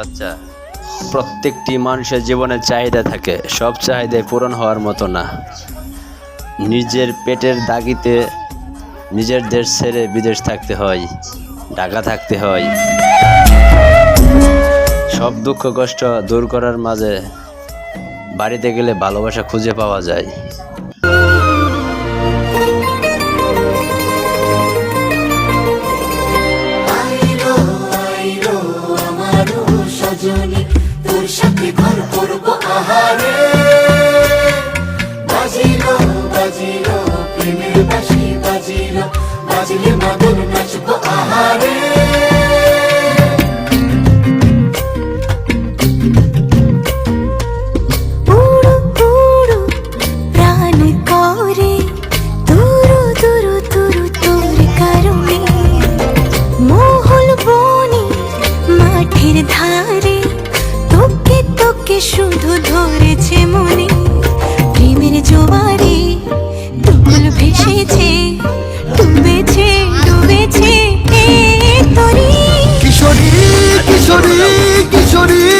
বাচ্চা। প্রত্যেকটি মানুষের জীবনে চাহিদা থাকে, সব চাহিদায় পূরণ হওয়ার মতো না। নিজের পেটের দাগিতে নিজের দেশ ছেড়ে বিদেশ থাকতে হয়, ঢাকা থাকতে হয়। সব দুঃখ কষ্ট দূর করার মাঝে বাড়িতে গেলে ভালোবাসা খুঁজে পাওয়া যায়। সজনী তোর সাথে ঘর করব আহারে। বাজিলো বাজিলো, প্রেমের বাসি বাজিলো, বাজিলে মাদুর নাচব আহারে। তোকে শুধু ধরেছে মনে প্রেমের জোয়ারে তুমুল ভেসেছে ডুবেছে ডুবেছে কিশোরী কিশোরী কিশোরী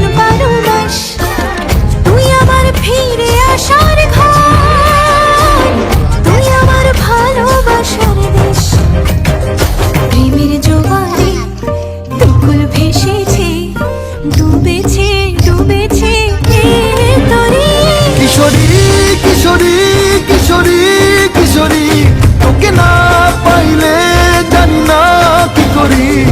ভেসেছে ডুবেছে ডুবেছে কিশোরী কিশোরী কিশোরী কিশোরী তোকে না পাইলে জানি না কি করি।